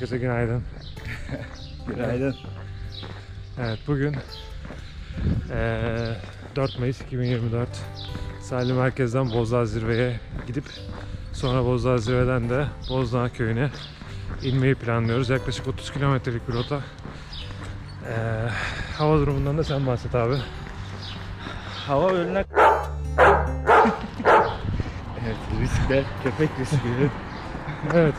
Herkese günaydın. Günaydın. Evet bugün eee 4 Mayıs 2024 Sahil Merkez'den Bozdağ Zirve'ye gidip sonra Bozdağ Zirve'den de Bozdağ Köyü'ne inmeyi planlıyoruz. Yaklaşık 30 kilometrelik bir rota. Eee, hava durumundan da sen bahset abi. Hava önüne... evet riskler, köpek riskleri. Evet.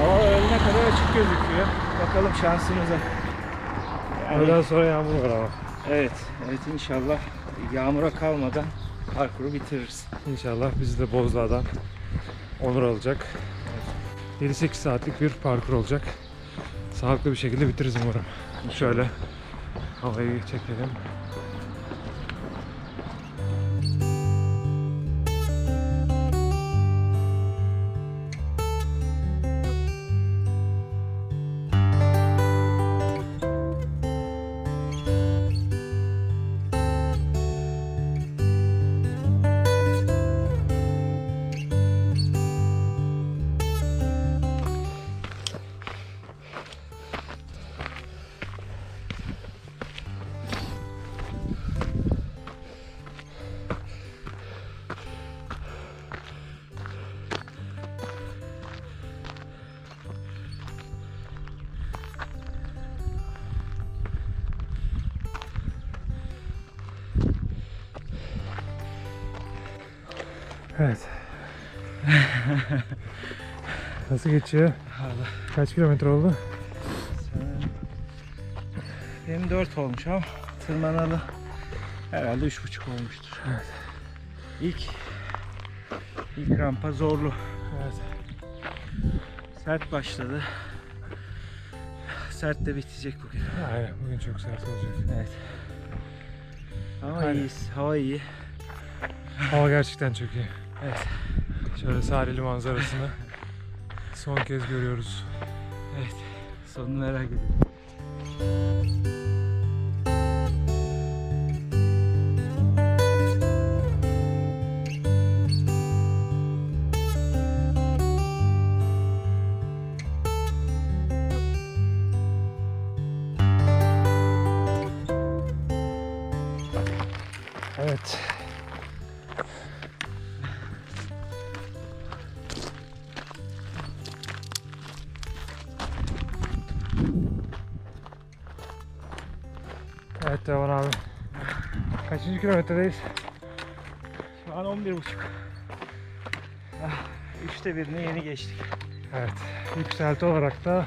Hava önüne kadar açık gözüküyor. Bakalım şansımıza. Yani, Öğleden sonra yağmur var ama. evet, evet inşallah yağmura kalmadan parkuru bitiririz. İnşallah bizi de Bozdağ'dan Onur alacak. 7-8 saatlik bir parkur olacak. Sağlıklı bir şekilde bitiririz umarım. Şöyle havayı çekelim. Evet. Nasıl geçiyor? Kaç kilometre oldu? Benim 4 olmuş ama tırmanalı herhalde 3,5 olmuştur. Evet. İlk ilk rampa zorlu. Evet. Sert başladı. Sert de bitecek bugün. Aynen bugün çok sert olacak. Evet. Ama Aynen. iyiyiz. Hava iyi. Hava gerçekten çok iyi. Evet. Şöyle sahili manzarasını son kez görüyoruz. Evet. Sonunu merak ediyorum. Evet. Evet Devan abi. Kaçıncı kilometredeyiz? Şu an 11 buçuk. Ah, Üçte birini yeni geçtik. Evet. Yükselti olarak da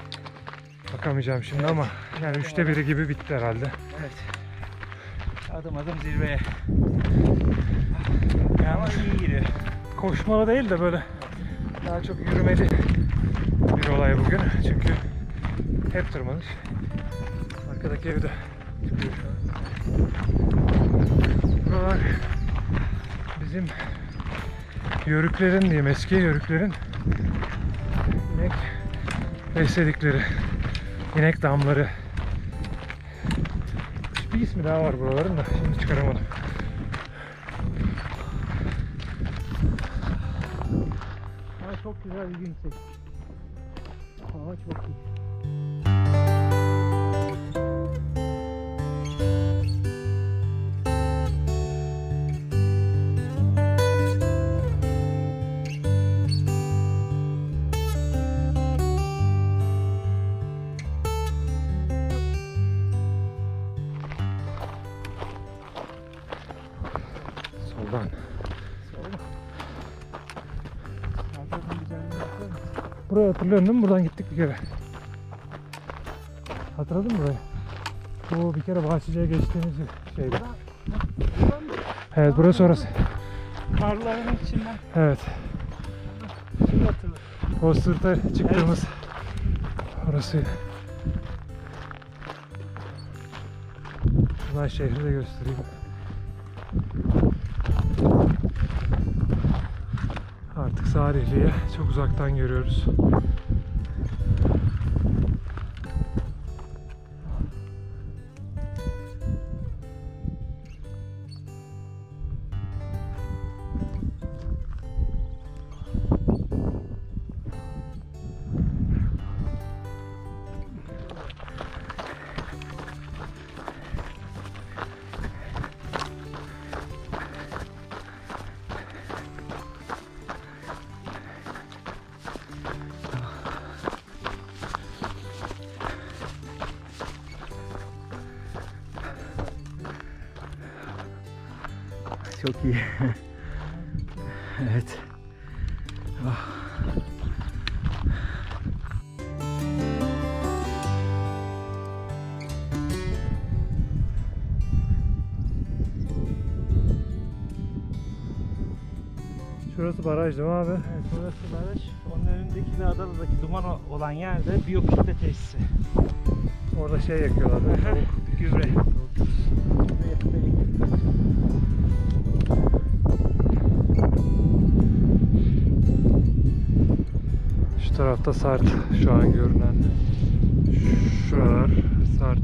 bakamayacağım şimdi ama yani üçte biri gibi bitti herhalde. Evet. Adım adım zirveye. Ama iyi gidiyor. Koşmalı değil de böyle daha çok yürümeli bir olay bugün. Çünkü hep tırmanış. Arkadaki evde çıkıyor şu an. Buralar bizim yörüklerin diyeyim eski yörüklerin inek besledikleri inek damları. Bir ismi daha var buraların da şimdi çıkaramadım. Ama çok güzel gün seçtik. Hava çok iyi. Burayı hatırlıyorsun değil mi? Buradan gittik bir kere. Hatırladın mı burayı? Bu bir kere Bahçeli'ye geçtiğimiz şeydi. Evet burası orası. Karların içinden Evet. şimdi hatırladım. O sırta çıktığımız orasıydı. Şuradan şehri de göstereyim. Artık Salihli'ye çok uzaktan görüyoruz. Çok iyi. evet. Ah. Şurası baraj değil mi abi? Evet, burası baraj. Onun önündeki de Adalı'daki duman olan yerde biyokütle tesisi. Orada şey yakıyorlar Gübre. Gübre üretiyor. Şu tarafta Sart şu an görünen. Şuralar Sart.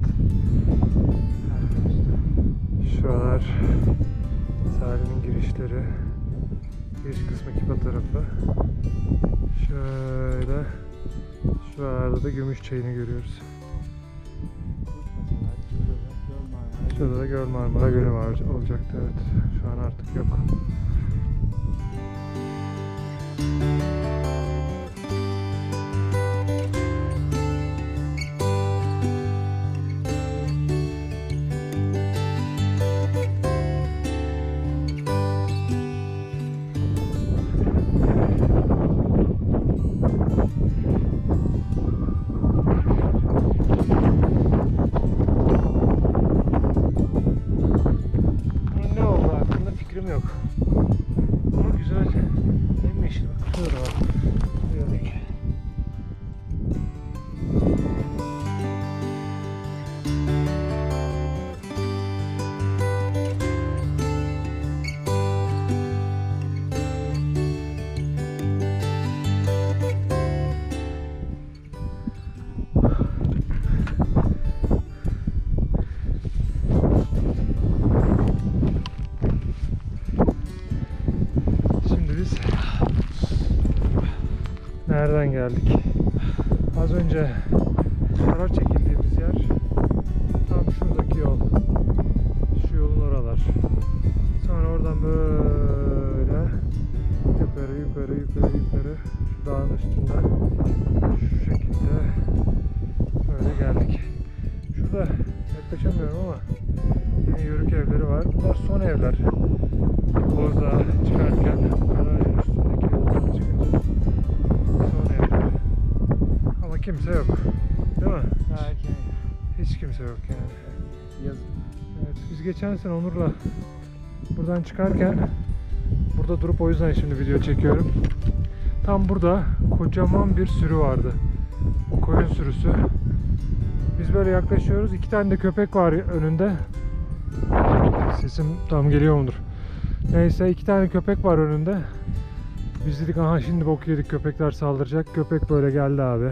Şuralar Salim'in girişleri. Giriş kısmı Kipa tarafı. Şöyle. Şuralarda da gümüş çayını görüyoruz. Şurada da Göl Marmara Gölü var olacaktı evet. An artık yok. Geldik? Az önce biz geçen sene Onur'la buradan çıkarken burada durup o yüzden şimdi video çekiyorum. Tam burada kocaman bir sürü vardı. Koyun sürüsü. Biz böyle yaklaşıyoruz. İki tane de köpek var önünde. Sesim tam geliyor mudur? Neyse iki tane köpek var önünde. Biz dedik aha şimdi bok yedik köpekler saldıracak. Köpek böyle geldi abi.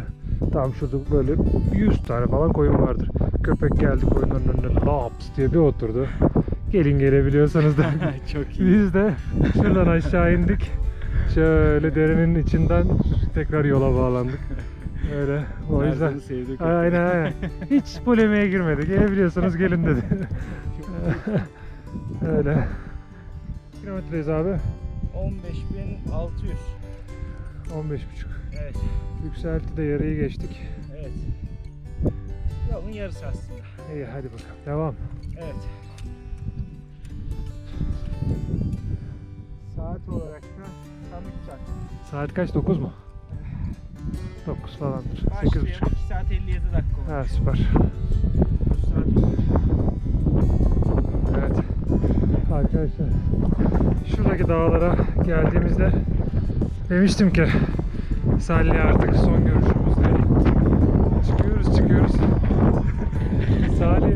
Tam şurada böyle 100 tane falan koyun vardır. Köpek geldi koyunların önüne laps diye bir oturdu. Gelin gelebiliyorsanız da. Çok iyi. Biz de şuradan aşağı indik. Şöyle derenin içinden tekrar yola bağlandık. Öyle. O yüzden. Sevdik. Aynen aynen. Hiç polemiğe girmedik. Gelebiliyorsanız gelin dedi. Öyle. Kilometreyiz abi. 15.600. 15,5. Evet. Yükselti de yarıyı geçtik. Evet. Yolun yarısı aslında. İyi hadi bakalım. Devam. Evet. Saat olarak da tam 3 saat. Saat kaç? 9 mu? 9 falandır. Başlayalım 8.30. 2 saat 57 dakika olmuş. Ha süper. 3 saat olmuş. Evet. Arkadaşlar şuradaki dağlara geldiğimizde demiştim ki Salih artık son görüşümüzde. Çıkıyoruz çıkıyoruz. Salih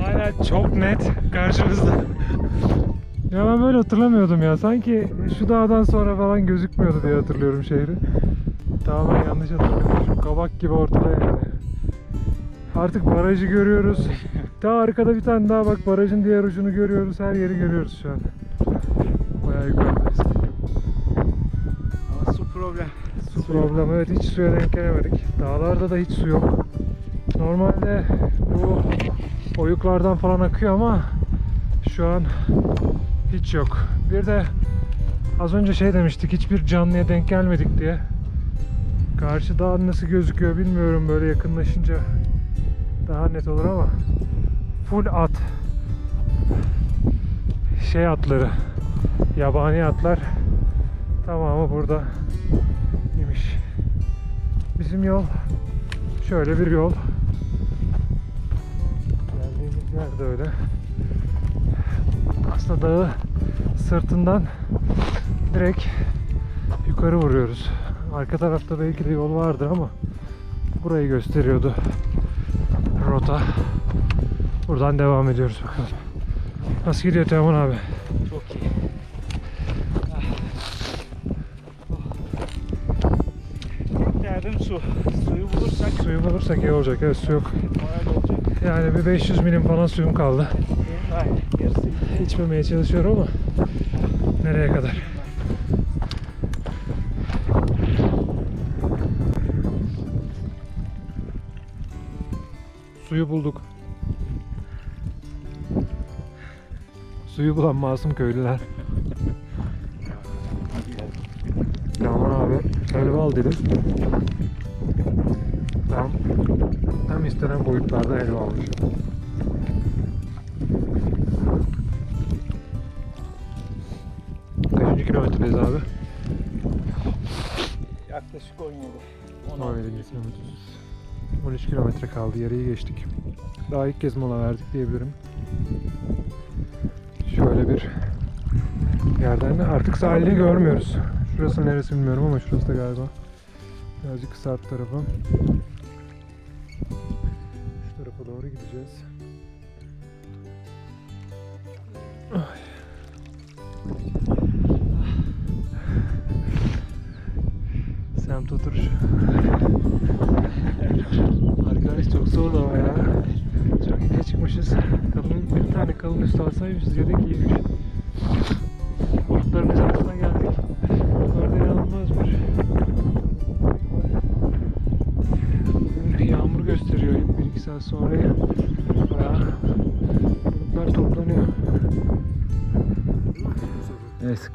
hala çok net karşımızda. Ya ben böyle hatırlamıyordum ya. Sanki şu dağdan sonra falan gözükmüyordu diye hatırlıyorum şehri. Tamamen yanlış hatırlıyorum. Kabak gibi ortada yani. Artık barajı görüyoruz. Daha arkada bir tane daha bak barajın diğer ucunu görüyoruz. Her yeri görüyoruz şu an. Bayağı yukarıdayız. Ama su problem. Su problemi evet hiç suya denk gelemedik. Dağlarda da hiç su yok. Normalde bu oyuklardan falan akıyor ama şu an hiç yok. Bir de az önce şey demiştik hiçbir canlıya denk gelmedik diye. Karşı dağ nasıl gözüküyor bilmiyorum böyle yakınlaşınca daha net olur ama full at. Şey atları, yabani atlar tamamı burada imiş. Bizim yol şöyle bir yol. Yer de öyle. Aslında dağı sırtından direkt yukarı vuruyoruz. Arka tarafta belki de yol vardır ama burayı gösteriyordu rota. Buradan devam ediyoruz bakalım. Nasıl gidiyor Teoman abi? Çok iyi. Ah. Tek derdim su. Suyu bulursak Suyu bulursak iyi olacak. Evet su yok. Yani bir 500 milim falan suyum kaldı. İçmemeye çalışıyorum ama nereye kadar? Suyu bulduk. Suyu bulan masum köylüler. Aman abi helva al dedim. Tam, tam istenen boyutlarda helva almışım. Kaçıncı kilometredeyiz abi? Yaklaşık 17. 17. kilometredeyiz. 13 kilometre kaldı. Yarıyı geçtik. Daha ilk kez mola verdik diyebilirim. Şöyle bir yerden de artık sahili görmüyoruz. Şurası neresi bilmiyorum ama şurası da galiba. Birazcık alt tarafı. Tarafa doğru gideceğiz. Semt oturuş. Arkadaş çok soğuk ama ya. Çok ince çıkmışız. Kalın, bir tane kalın üstü alsaymışız dedik iyiymiş.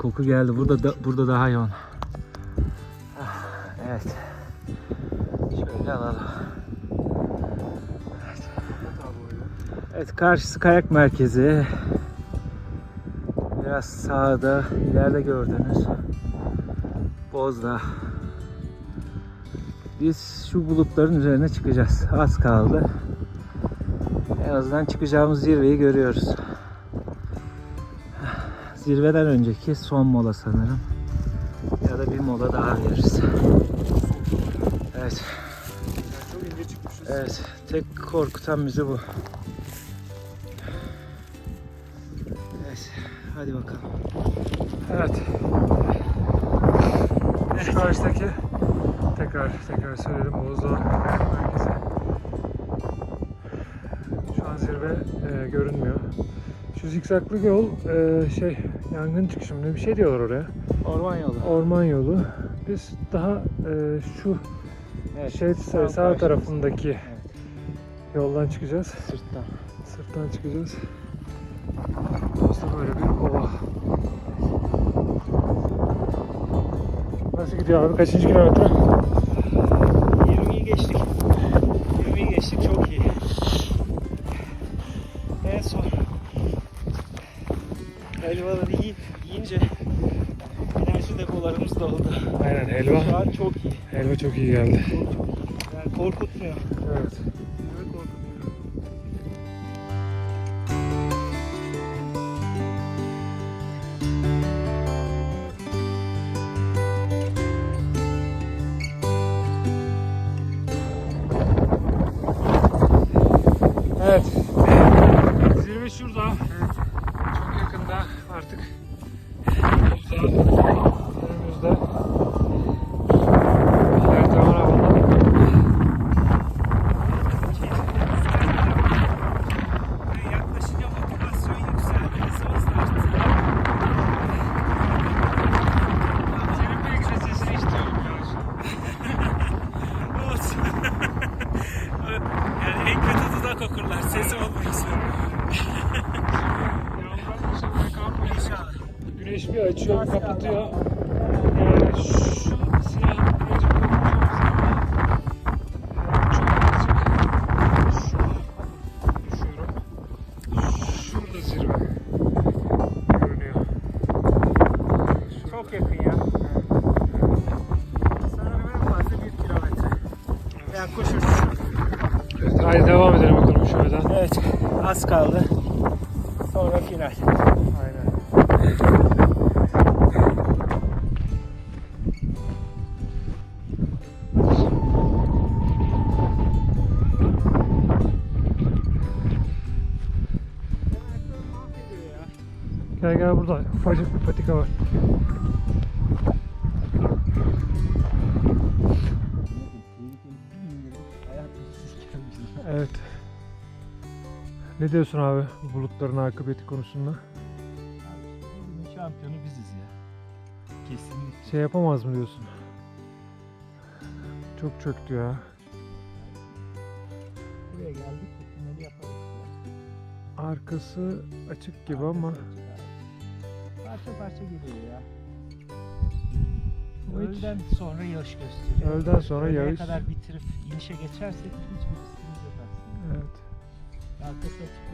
Koku geldi. Burada da, burada daha yoğun. Ah, Evet. Şöyle alalım. Evet. Karşısı kayak merkezi. Biraz sağda ileride gördüğünüz Bozdağ. Biz şu bulutların üzerine çıkacağız. Az kaldı. En azından çıkacağımız zirveyi görüyoruz. Zirveden önceki son mola sanırım. Ya da bir mola daha veririz. Evet. Evet. Tek korkutan bizi bu. Evet. Hadi bakalım. Evet. Şu karşıdaki tekrar tekrar söyledim Bozdağ e, görünmüyor. Şu zikzaklı yol e, şey yangın çıkışımda bir şey diyorlar oraya. Orman yolu. Orman yolu. Biz daha e, şu Evet. şey Sağ sağ, tarafındaki Evet. yoldan çıkacağız. Sırttan. Sırttan çıkacağız. Burası böyle bir ova. Nasıl gidiyor abi? Kaçıncı kilometre? 20'yi geçtik. 20'yi geçtik. Çok iyi. Helvaları yiyip yiyince enerji depolarımız doldu. Aynen helva. Şu an çok iyi. Helva çok iyi geldi. Yani korkutmuyor. Evet. Güneş bir açıyor, kapatıyor. Yani Ne diyorsun abi bu bulutların akıbeti konusunda? Bugünün şampiyonu biziz ya. Kesinlikle. Şey yapamaz mı diyorsun? Çok çöktü ya. Buraya geldik. Finali yaparız. Arkası açık gibi ama Parça parça geliyor ya. Hiç- Öğleden sonra yağış gösteriyor. Öğleden sonra Öğleye yağış. kadar bitirip inişe geçersek hiçbir Arkası açık.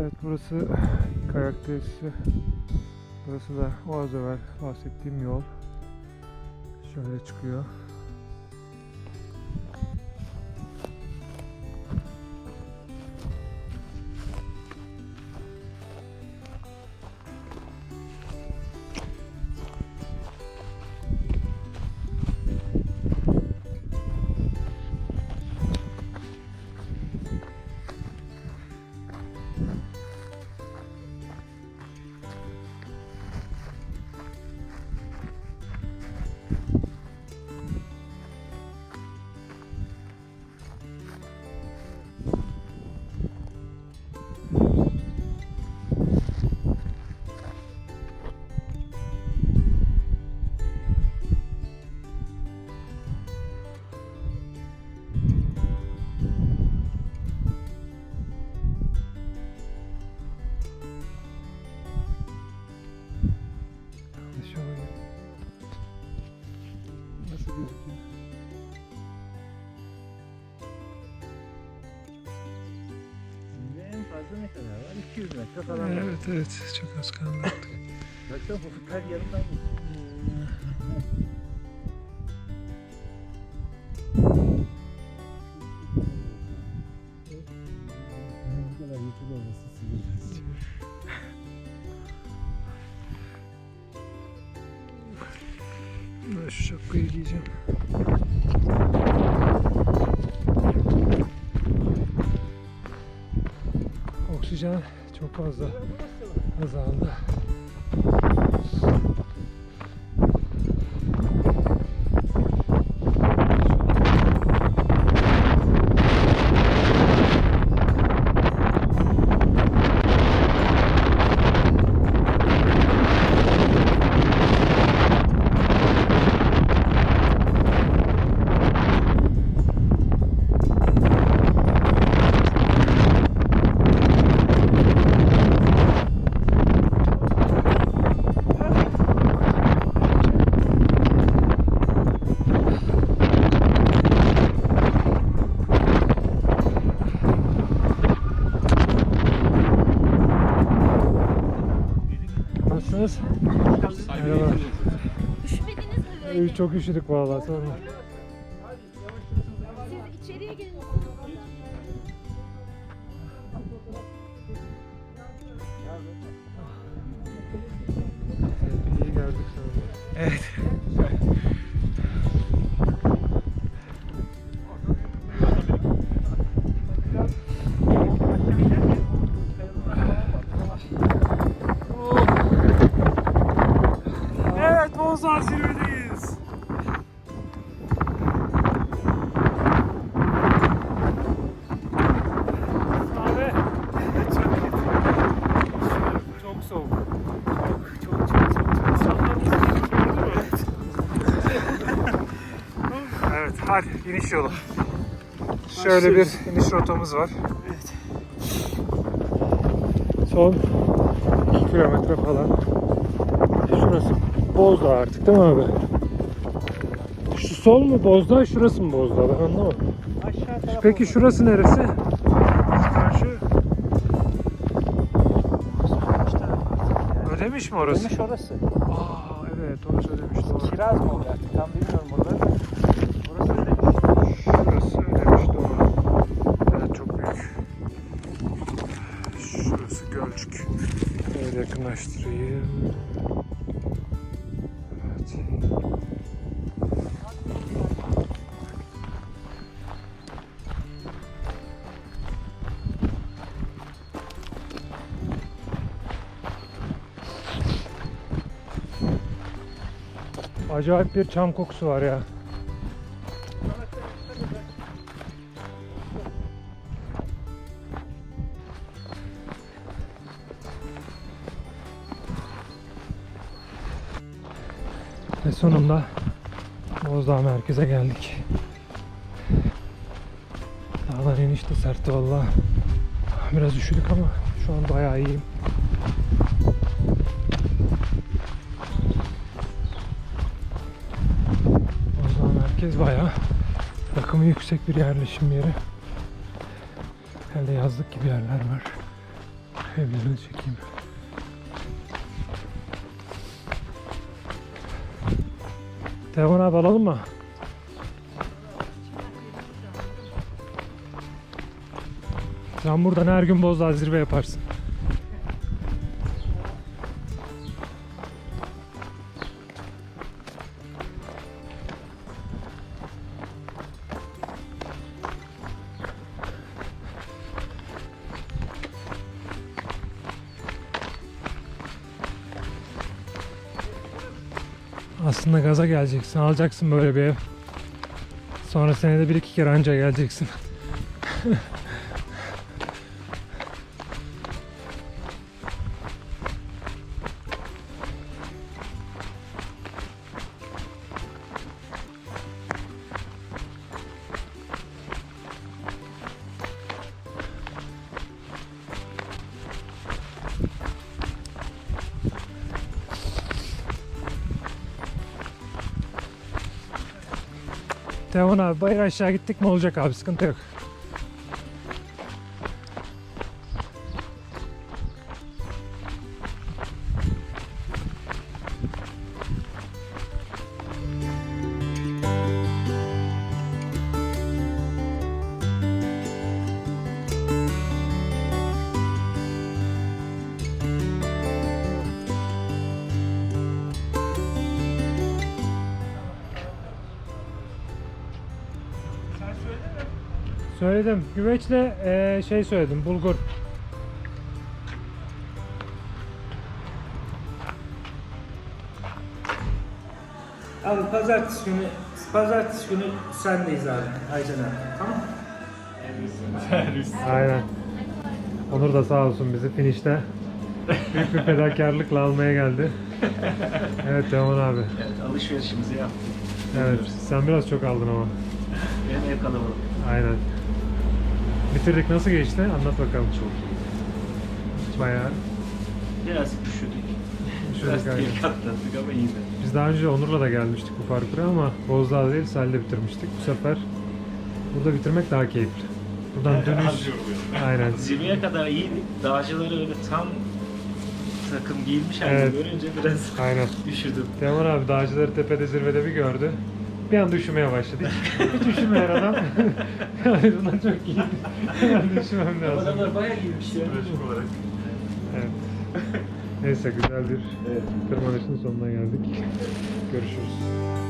Evet burası kayak tesisi. Burası da o az evvel bahsettiğim yol. Şöyle çıkıyor. Evet evet çok az kaldı. Baksana bu her yanından geçiyor. Bu kadar yakın olması sinirlendim. Ben şu şapkayı giyeceğim. Oksijen çok fazla azaldı. Nasılsınız? Merhaba. Üşümediniz mi böyle? Ee, Çok üşüdük vallahi sonra. Hadi iniş yolu. Şöyle bir iniş rotamız var. Evet. Son 2 kilometre falan. Şurası Bozdağ artık değil mi abi? Şu sol mu Bozdağ, şurası mı Bozdağ? Ben anlamadım. Aşağı Peki şurası neresi? Karşı Ödemiş mi orası? Dönüş orası. yakınlaştırayım. Evet. Acayip bir çam kokusu var ya. Sonunda Bozdağ merkeze geldik. Dağdan iniş de sertti valla. Biraz üşüdük ama şu an bayağı iyiyim. Bozdağ merkez bayağı rakımı yüksek bir yerleşim yeri. Herhalde yazlık gibi yerler var. Evlerini çekeyim. Telefon abi alalım mı? Sen buradan her gün Bozdağ zirve yaparsın. Aslında gaza geleceksin, alacaksın böyle bir ev. Sonra senede bir iki kere anca geleceksin. abi bayır aşağı gittik mi olacak abi sıkıntı yok. Söyledim. Güveçle eee, şey söyledim. Bulgur. Abi pazartesi günü pazartesi günü sendeyiz abi Aycan abi. Tamam. Aynen. Onur da sağ olsun bizi finişte büyük bir fedakarlıkla almaya geldi. Evet Teoman abi. Evet, alışverişimizi yaptık. Evet. Sen biraz çok aldın ama. Ben ev kalabalık. Aynen. Bitirdik. Nasıl geçti? Anlat bakalım. Çok Bayağı. Biraz üşüdük. Üşüdük, Biraz aynen. tehlikeli atlattık ama iyiydi. Biz daha önce Onur'la da gelmiştik bu parkura ama Bozdağ değil Salih'le bitirmiştik. Bu sefer burada bitirmek daha keyifli. Buradan dönüş. Aynen. Zirveye kadar iyiydik. Dağcıları öyle tam takım giymiş halde Evet. görünce biraz Aynen. üşüdüm. Teoman abi dağcıları tepede zirvede bir gördü. Bir anda üşümeye başladı. Hiç, hiç üşümeyen adam. yani bundan çok iyi. Ben de üşümem lazım. Adamlar bayağı giymiş ya. olarak. Evet. Neyse güzel bir Evet. tırmanışın sonuna geldik. Görüşürüz.